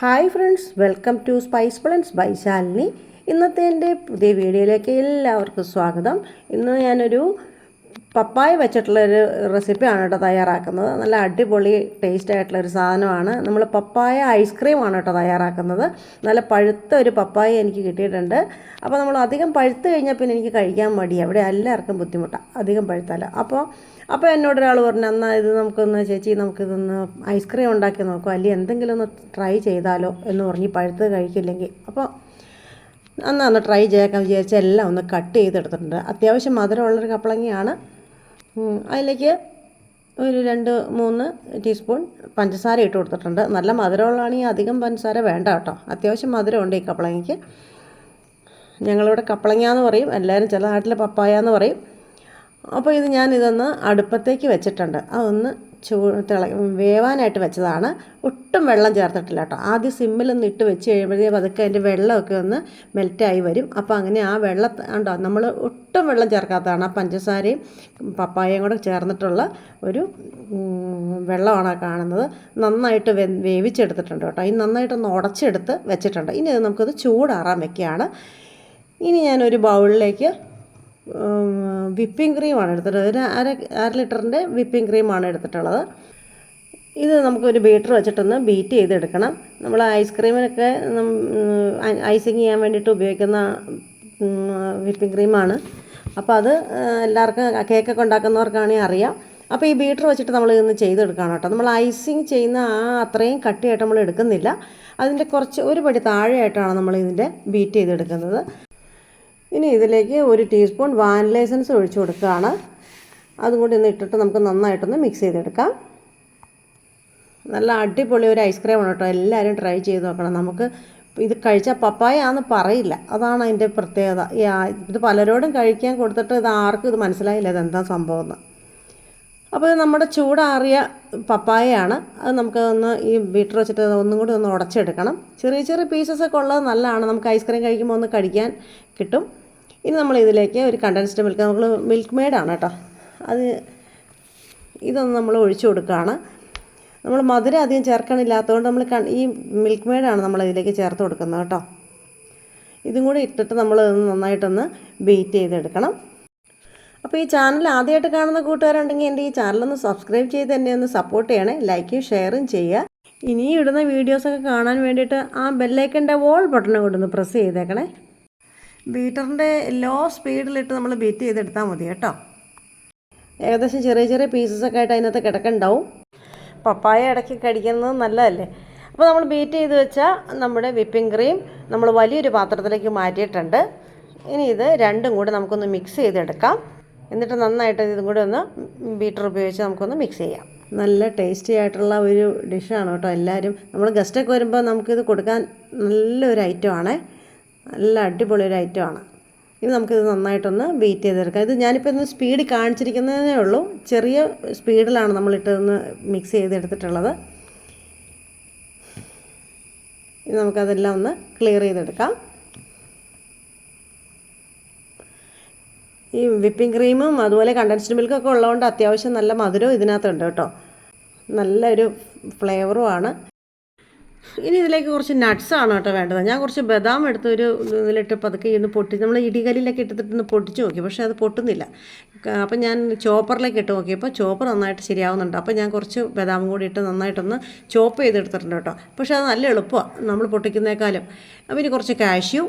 Hi friends welcome to spice plans by Shalini ഇന്നത്തെ എന്റെ പുതിയ വീഡിയോയിലേക്ക് എല്ലാവർക്കും സ്വാഗതം. ഇന്ന് ഞാനൊരു പപ്പായ വെച്ചിട്ടുള്ളൊരു റെസിപ്പിയാണ് കേട്ടോ തയ്യാറാക്കുന്നത്. നല്ല അടിപൊളി ടേസ്റ്റ് ആയിട്ടുള്ളൊരു സാധനമാണ്. നമ്മൾ പപ്പായ ഐസ്ക്രീമാണ് കേട്ടോ തയ്യാറാക്കുന്നത്. നല്ല പഴുത്ത ഒരു പപ്പായ എനിക്ക് കിട്ടിയിട്ടുണ്ട്. അപ്പോൾ നമ്മൾ അധികം പഴുത്ത് കഴിഞ്ഞാൽ പിന്നെ എനിക്ക് കഴിക്കാൻ മടി അവിടെ എല്ലാവർക്കും ബുദ്ധിമുട്ടാണ് അധികം പഴുത്തല്ല അപ്പോൾ അപ്പോൾ എന്നോട് ഒരാൾ പറഞ്ഞു എന്നാൽ ഇത് നമുക്കൊന്ന് ചേച്ചി നമുക്കിതൊന്ന് ഐസ്ക്രീം ഉണ്ടാക്കി നോക്കാം. അല്ലെങ്കിൽ എന്തെങ്കിലും ഒന്ന് ട്രൈ ചെയ്താലോ? എന്ന് പറഞ്ഞ് പഴുത്ത് കഴിക്കില്ലെങ്കിൽ അപ്പോൾ അന്ന് അന്ന് ട്രൈ ചെയ്യാൻ വിചാരിച്ച എല്ലാം ഒന്ന് കട്ട് ചെയ്തെടുത്തിട്ടുണ്ട്. അത്യാവശ്യം മധുരമുള്ളൊരു കപ്പളങ്ങയാണ്. അതിലേക്ക് ഒരു രണ്ട് മൂന്ന് ടീസ്പൂൺ പഞ്ചസാര ഇട്ട് കൊടുത്തിട്ടുണ്ട്. നല്ല മധുരമുള്ളതാണെങ്കിൽ അധികം പഞ്ചസാര വേണ്ട കേട്ടോ. അത്യാവശ്യം മധുരമുണ്ട് ഈ കപ്പളങ്ങയ്ക്ക്. ഞങ്ങളിവിടെ കപ്പളങ്ങ എന്ന് പറയും. എല്ലാവരും ചില നാട്ടിൽ പപ്പായ എന്ന് പറയും. അപ്പോൾ ഇത് ഞാൻ ഇതൊന്ന് അടുപ്പത്തേക്ക് വെച്ചിട്ടുണ്ട്. അതൊന്ന് ചൂ തിള വേവാനായിട്ട് വെച്ചതാണ്. ഒട്ടും വെള്ളം ചേർത്തിട്ടില്ല കേട്ടോ. ആദ്യം സിമ്മിലൊന്ന് ഇട്ട് വെച്ച് കഴിയുമ്പോഴേ പതുക്കെ അതിന്റെ വെള്ളമൊക്കെ ഒന്ന് മെൽറ്റായി വരും. അപ്പോൾ അങ്ങനെ ആ വെള്ളം ഉണ്ടോ നമ്മൾ ഒട്ടും വെള്ളം ചേർക്കാത്തതാണ്. ആ പഞ്ചസാരയും പപ്പായയും കൂടെ ചേർന്നിട്ടുള്ള ഒരു വെള്ളമാണ് കാണുന്നത്. നന്നായിട്ട് വെ വേവിച്ചെടുത്തിട്ടുണ്ട് കേട്ടോ. ഈ നന്നായിട്ടൊന്ന് ഉടച്ചെടുത്ത് വെച്ചിട്ടുണ്ട്. ഇനി അത് നമുക്കത് ചൂടാറാൻ വെക്കുകയാണ്. ഇനി ഞാനൊരു ബൗളിലേക്ക് വിപ്പിംഗ് ക്രീമാണ് എടുത്തിട്ടുള്ളത്. ഒരു അര അര ലിറ്ററിന്റെ വിപ്പിംഗ് ക്രീമാണ് എടുത്തിട്ടുള്ളത്. ഇത് നമുക്കൊരു ബീറ്റർ വെച്ചിട്ടൊന്ന് ബീറ്റ് ചെയ്തെടുക്കണം. നമ്മൾ ഐസ്ക്രീമിനൊക്കെ ഐസിങ് ചെയ്യാൻ വേണ്ടിയിട്ട് ഉപയോഗിക്കുന്ന വിപ്പിംഗ് ക്രീമാണ്. അപ്പോൾ അത് എല്ലാവർക്കും കേക്കൊക്കെ ഉണ്ടാക്കുന്നവർക്കാണെങ്കിൽ അറിയാം. അപ്പോൾ ഈ ബീറ്റർ വെച്ചിട്ട് നമ്മൾ ഇതൊന്ന് ചെയ്തെടുക്കണം കേട്ടോ. നമ്മൾ ഐസിങ് ചെയ്യുന്ന ആ അത്രയും കട്ടിയായിട്ട് നമ്മൾ എടുക്കുന്നില്ല. അതിന്റെ കുറച്ച് ഒരു പടി താഴെയായിട്ടാണ് നമ്മൾ ഇതിന്റെ ബീറ്റ് ചെയ്തെടുക്കുന്നത്. ഇനി ഇതിലേക്ക് ഒരു ടീസ്പൂൺ വാനില എസൻസ് ഒഴിച്ചു കൊടുക്കുകയാണ്. അതും കൂടി ഒന്ന് ഇട്ടിട്ട് നമുക്ക് നന്നായിട്ടൊന്ന് മിക്സ് ചെയ്തെടുക്കാം. നല്ല അടിപൊളി ഒരു ഐസ്ക്രീമാണ് കേട്ടോ. എല്ലാവരും ട്രൈ ചെയ്ത് നോക്കണം. നമുക്ക് ഇത് കഴിച്ചാൽ പപ്പായ ആന്ന് പറയില്ല. അതാണ് അതിന്റെ പ്രത്യേകത. ഇത് പലരോടും കഴിക്കാൻ കൊടുത്തിട്ട് ഇത് ആർക്കും ഇത് മനസ്സിലായില്ല ഇതെന്താ സംഭവം എന്ന് അപ്പോൾ നമ്മുടെ ചൂടാറിയ പപ്പായയാണ്. അത് നമുക്ക് ഒന്ന് ഈ ബീറ്റർ വെച്ചിട്ട് ഒന്നും കൂടി ഒന്ന് ഉടച്ചെടുക്കണം. ചെറിയ ചെറിയ പീസസ് ഒക്കെ ഉള്ളത് നല്ലതാണ്. നമുക്ക് ഐസ്ക്രീം കഴിക്കുമ്പോൾ ഒന്ന് കടിക്കാൻ കിട്ടും. ഇനി നമ്മൾ ഇതിലേക്ക് ഒരു കണ്ടൻസ്ഡ് മിൽക്ക് നമ്മൾ മിൽക്ക് മെയ്ഡാണ് കേട്ടോ. അത് ഇതൊന്ന് നമ്മൾ ഒഴിച്ചു കൊടുക്കുകയാണ്. നമ്മൾ മധുരം അധികം ചേർക്കണില്ലാത്തതുകൊണ്ട് നമ്മൾ ഈ മിൽക്ക് മെയ്ഡാണ് നമ്മൾ ഇതിലേക്ക് ചേർത്ത് കൊടുക്കുന്നത് കേട്ടോ. ഇതും കൂടി ഇട്ടിട്ട് നമ്മൾ നന്നായിട്ടൊന്ന് ബീറ്റ് ചെയ്തെടുക്കണം. അപ്പോൾ ഈ ചാനൽ ആദ്യമായിട്ട് കാണുന്ന കൂട്ടുകാരുണ്ടെങ്കിൽ എന്റെ ഈ ചാനലൊന്ന് സബ്സ്ക്രൈബ് ചെയ്ത് എന്നെ ഒന്ന് സപ്പോർട്ട് ചെയ്യണേ. ലൈക്കും ഷെയറും ചെയ്യുക. ഇനിയും ഇടുന്ന വീഡിയോസൊക്കെ കാണാൻ വേണ്ടിയിട്ട് ആ ബെല്ലൈക്കന്റെ വോൾ ബട്ടൺ കൊണ്ടൊന്ന് പ്രസ് ചെയ്തേക്കണേ. ബീറ്ററിന്റെ ലോ സ്പീഡിലിട്ട് നമ്മൾ ബീറ്റ് ചെയ്തെടുത്താൽ മതി കേട്ടോ. ഏകദേശം ചെറിയ ചെറിയ പീസസ് ഒക്കെ ആയിട്ട് അതിനകത്ത് കിടക്കുന്നുണ്ടാവും പപ്പായ ഇടയ്ക്ക് കടിക്കുന്നത് നല്ലതല്ലേ? അപ്പോൾ നമ്മൾ ബീറ്റ് ചെയ്ത് വെച്ചാൽ നമ്മുടെ വിപ്പിംഗ് ക്രീം നമ്മൾ വലിയൊരു പാത്രത്തിലേക്ക് മാറ്റിയിട്ടുണ്ട്. ഇനി ഇത് രണ്ടും കൂടി നമുക്കൊന്ന് മിക്സ് ചെയ്തെടുക്കാം. എന്നിട്ട് നന്നായിട്ട് ഇതും കൂടി ഒന്ന് ബീറ്റർ ഉപയോഗിച്ച് നമുക്കൊന്ന് മിക്സ് ചെയ്യാം. നല്ല ടേസ്റ്റി ആയിട്ടുള്ള ഒരു ഡിഷാണ് കേട്ടോ എല്ലാവരും നമ്മൾ ഗസ്റ്റൊക്കെ വരുമ്പോൾ നമുക്കിത് കൊടുക്കാൻ നല്ലൊരു ഐറ്റമാണ് നല്ല അടിപൊളി ഒരു ഐറ്റമാണ് ഇനി നമുക്കിത് നന്നായിട്ടൊന്ന് ബീറ്റ് ചെയ്തെടുക്കാം. ഇത് ഞാനിപ്പോൾ ഇന്ന് സ്പീഡ് കാണിച്ചിരിക്കുന്നതേ ഉള്ളൂ. ചെറിയ സ്പീഡിലാണ് നമ്മളിട്ടൊന്ന് മിക്സ് ചെയ്തെടുത്തിട്ടുള്ളത്. ഇനി നമുക്കതെല്ലാം ഒന്ന് ക്ലിയർ ചെയ്തെടുക്കാം. ഈ വിപ്പിംഗ് ക്രീമും അതുപോലെ കണ്ടൻസ്ഡ് മിൽക്കൊക്കെ ഉള്ളതുകൊണ്ട് അത്യാവശ്യം നല്ല മധുരവും ഇതിനകത്തുണ്ട് കേട്ടോ. നല്ലൊരു ഫ്ലേവറുമാണ് ഇനി ഇതിലേക്ക് കുറച്ച് നട്ട്സ് ആണ് കേട്ടോ വേണ്ടത്. ഞാൻ കുറച്ച് ബദാം എടുത്ത് ഒരു ഇതിലിട്ട് പതുക്കെ ഇന്ന് പൊട്ടി നമ്മൾ ഇടികല്ലിലൊക്കെ ഇട്ടിട്ടൊന്ന് പൊട്ടിച്ച് നോക്കി പക്ഷേ അത് പൊട്ടുന്നില്ല. അപ്പം ഞാൻ ചോപ്പറിലേക്ക് ഇട്ട് നോക്കിയപ്പോൾ ചോപ്പർ നന്നായിട്ട് ശരിയാവുന്നുണ്ട്. അപ്പോൾ ഞാൻ കുറച്ച് ബദാം കൂടി ഇട്ട് നന്നായിട്ടൊന്ന് ചോപ്പ് ചെയ്തെടുത്തിട്ടുണ്ട് കേട്ടോ. പക്ഷേ അത് നല്ല എളുപ്പമാണ് നമ്മൾ പൊട്ടിക്കുന്നേക്കാളും. അപ്പം ഇനി കുറച്ച് കാഷ്യൂ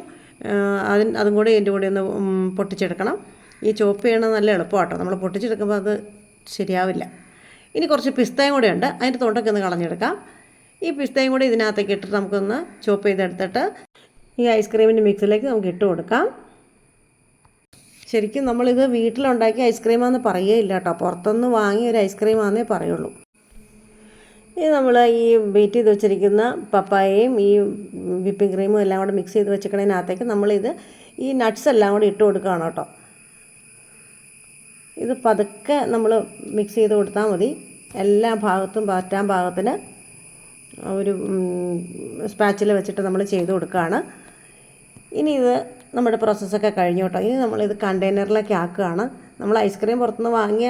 അതിന് അതും കൂടി എന്റെ കൂടെ ഒന്ന് പൊട്ടിച്ചെടുക്കണം. ഈ ചോപ്പ് ചെയ്യണത് നല്ല എളുപ്പമാണ് കേട്ടോ. നമ്മൾ പൊട്ടിച്ചെടുക്കുമ്പോൾ അത് ശരിയാവില്ല. ഇനി കുറച്ച് പിസ്തയും കൂടെ ഉണ്ട്. അതിന്റെ തൊണ്ടൊക്കെ ഒന്ന് കളഞ്ഞെടുക്കാം. ഈ പിസ്തയും കൂടി ഇതിനകത്തേക്ക് ഇട്ടിട്ട് നമുക്കൊന്ന് ചോപ്പ് ചെയ്തെടുത്തിട്ട് ഈ ഐസ്ക്രീമിന്റെ മിക്സിലേക്ക് നമുക്ക് ഇട്ട് കൊടുക്കാം. ശരിക്കും നമ്മളിത് വീട്ടിലുണ്ടാക്കിയ ഐസ്ക്രീമാന്ന് പറയുകയില്ല കേട്ടോ. പുറത്തുനിന്ന് വാങ്ങിയ ഒരു ഐസ്ക്രീമാന്നേ പറയുള്ളൂ. ഇനി നമ്മൾ ഈ ബീറ്റ് ചെയ്ത് വെച്ചിരിക്കുന്ന പപ്പായയും ഈ വിപ്പിംഗ് ക്രീമും എല്ലാം കൂടെ മിക്സ് ചെയ്ത് വെച്ചിരിക്കണതിനകത്തേക്ക് നമ്മളിത് ഈ നട്ട്സ് എല്ലാം കൂടി ഇട്ട് കൊടുക്കുകയാണ് കേട്ടോ. ഇത് പതുക്കെ നമ്മൾ മിക്സ് ചെയ്ത് കൊടുത്താൽ മതി. എല്ലാ ഭാഗത്തും പറ്റാൻ പാകത്തിന് ഒരു സ്പാച്ചിൽ വെച്ചിട്ട് നമ്മൾ ചെയ്ത് കൊടുക്കുകയാണ് ഇനി ഇത് നമ്മുടെ പ്രോസസ്സൊക്കെ കഴിഞ്ഞു കേട്ടോ. ഇനി നമ്മളിത് കണ്ടെയ്നറിലൊക്കെ ആക്കുകയാണ്. നമ്മൾ ഐസ്ക്രീം പുറത്തുനിന്ന് വാങ്ങിയ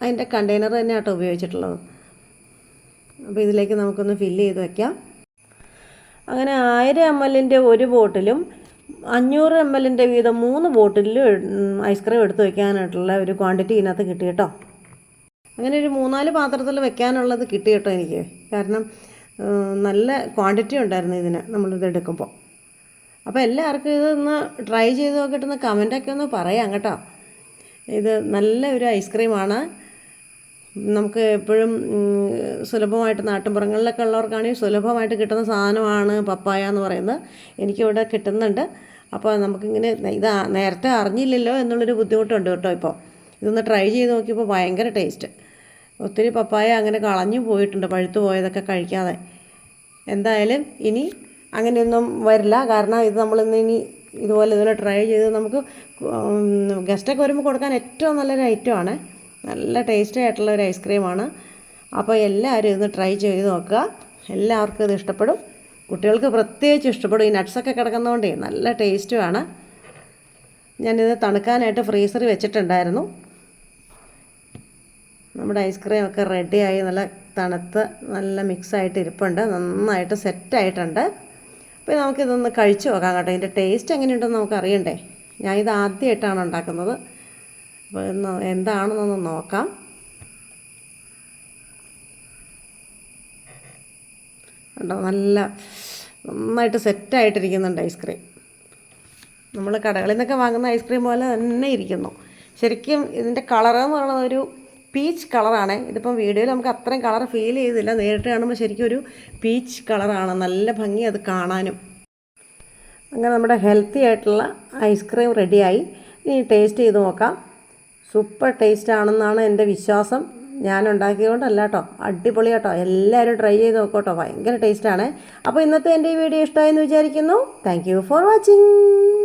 അതിന്റെ കണ്ടെയ്നർ തന്നെ കേട്ടോ ഉപയോഗിച്ചിട്ടുള്ളത്. അപ്പോൾ ഇതിലേക്ക് നമുക്കൊന്ന് ഫില്ല് ചെയ്ത് വയ്ക്കാം അങ്ങനെ ആയിരം എം എല്ലിന്റെ ഒരു ബോട്ടിലും അഞ്ഞൂറ് എം എല്ലിന്റെ വീതം മൂന്ന് ബോട്ടിലും ഐസ്ക്രീം എടുത്ത് വയ്ക്കാനായിട്ടുള്ള ഒരു ക്വാണ്ടിറ്റി ഇതിനകത്ത് കിട്ടി കേട്ടോ. അങ്ങനെ ഒരു മൂന്നാൽ പാത്രത്തിൽ വെക്കാനുള്ളത് കിട്ടി കേട്ടോ എനിക്ക്. കാരണം നല്ല ക്വാണ്ടിറ്റി ഉണ്ടായിരുന്നു ഇതിന് നമ്മളിത് എടുക്കുമ്പോൾ. അപ്പോൾ എല്ലാവർക്കും ഇതൊന്ന് ട്രൈ ചെയ്ത് നോക്കിയിട്ടൊന്ന് കമന്റൊക്കെ ഒന്ന് പറയാം കേട്ടോ. ഇത് നല്ല ഒരു ഐസ്ക്രീമാണ് നമുക്ക് എപ്പോഴും സുലഭമായിട്ട് നാട്ടിൻപുറങ്ങളിലൊക്കെ ഉള്ളവർക്കാണെങ്കിൽ സുലഭമായിട്ട് കിട്ടുന്ന സാധനമാണ് പപ്പായ എന്ന് പറയുന്നത് എനിക്കിവിടെ കിട്ടുന്നുണ്ട്. അപ്പോൾ നമുക്കിങ്ങനെ ഇത് നേരത്തെ അറിഞ്ഞില്ലല്ലോ എന്നുള്ളൊരു ബുദ്ധിമുട്ടുണ്ട് കേട്ടോ ഇപ്പോൾ. ഇതൊന്ന് ട്രൈ ചെയ്ത് നോക്കിയപ്പോൾ ഭയങ്കര ടേസ്റ്റ് ഒത്തിരി പപ്പായ അങ്ങനെ കളഞ്ഞു പോയിട്ടുണ്ട് പഴുത്തു പോയതൊക്കെ കഴിക്കാതെ. എന്തായാലും ഇനി അങ്ങനെയൊന്നും വരില്ല. കാരണം ഇത് നമ്മളിന്ന് ഇനി ഇതുപോലെ ഇതുപോലെ ട്രൈ ചെയ്ത് നമുക്ക് ഗസ്റ്റൊക്കെ വരുമ്പോൾ കൊടുക്കാൻ ഏറ്റവും നല്ലൊരു ഐറ്റമാണ് നല്ല ടേസ്റ്റി ആയിട്ടുള്ള ഒരു ഐസ്ക്രീമാണ് അപ്പോൾ എല്ലാവരും ഇന്ന് ട്രൈ ചെയ്ത് നോക്കുക. എല്ലാവർക്കും ഇത് ഇഷ്ടപ്പെടും. കുട്ടികൾക്ക് പ്രത്യേകിച്ച് ഇഷ്ടപ്പെടും. ഈ നട്ട്സൊക്കെ കിടക്കുന്നതുകൊണ്ടേ നല്ല ടേസ്റ്റുമാണ് ഞാനിത് തണുക്കാനായിട്ട് ഫ്രീസറിൽ വെച്ചിട്ടുണ്ടായിരുന്നു. നമ്മുടെ ഐസ്ക്രീം ഒക്കെ റെഡിയായി നല്ല തണുത്ത് നല്ല മിക്സായിട്ട് ഇരിപ്പുണ്ട്. നന്നായിട്ട് സെറ്റായിട്ടുണ്ട്. അപ്പോൾ നമുക്കിതൊന്ന് കഴിച്ചു നോക്കാം കേട്ടോ. ഇതിന്റെ ടേസ്റ്റ് എങ്ങനെയുണ്ടെന്ന് നമുക്ക് അറിയണ്ടേ? ഞാൻ ഇത് ആദ്യമായിട്ടാണ് ഉണ്ടാക്കുന്നത്. അപ്പോൾ ഇന്ന് എന്താണെന്നൊന്ന് നോക്കാം. കണ്ടോ? നല്ല നന്നായിട്ട് സെറ്റായിട്ടിരിക്കുന്നുണ്ട് ഐസ്ക്രീം. നമ്മൾ കടകളിൽ നിന്നൊക്കെ വാങ്ങുന്ന ഐസ്ക്രീം പോലെ തന്നെ ഇരിക്കുന്നു. ശരിക്കും ഇതിന്റെ കളർ എന്ന് പറയുന്നത് ഒരു പീച്ച് കളറാണ് ഇതിപ്പം വീഡിയോയിൽ നമുക്ക് അത്രയും കളർ ഫീൽ ചെയ്തില്ല. നേരിട്ട് കാണുമ്പോൾ ശരിക്കും ഒരു പീച്ച് കളറാണ് നല്ല ഭംഗി അത് കാണാനും. അങ്ങനെ നമ്മുടെ ഹെൽത്തി ആയിട്ടുള്ള ഐസ്ക്രീം റെഡിയായി ഇനി ടേസ്റ്റ് ചെയ്ത് നോക്കാം. സൂപ്പർ ടേസ്റ്റ് ആണെന്നാണ് എന്റെ വിശ്വാസം. ഞാൻ ഉണ്ടാക്കിയതുകൊണ്ടല്ല കേട്ടോ അടിപൊളി കേട്ടോ എല്ലാവരും ട്രൈ ചെയ്ത് നോക്കട്ടോ ഭയങ്കര ടേസ്റ്റാണ് അപ്പോൾ ഇന്നത്തെ എന്റെ ഈ വീഡിയോ ഇഷ്ടമായെന്ന് വിചാരിക്കുന്നു. Thank for watching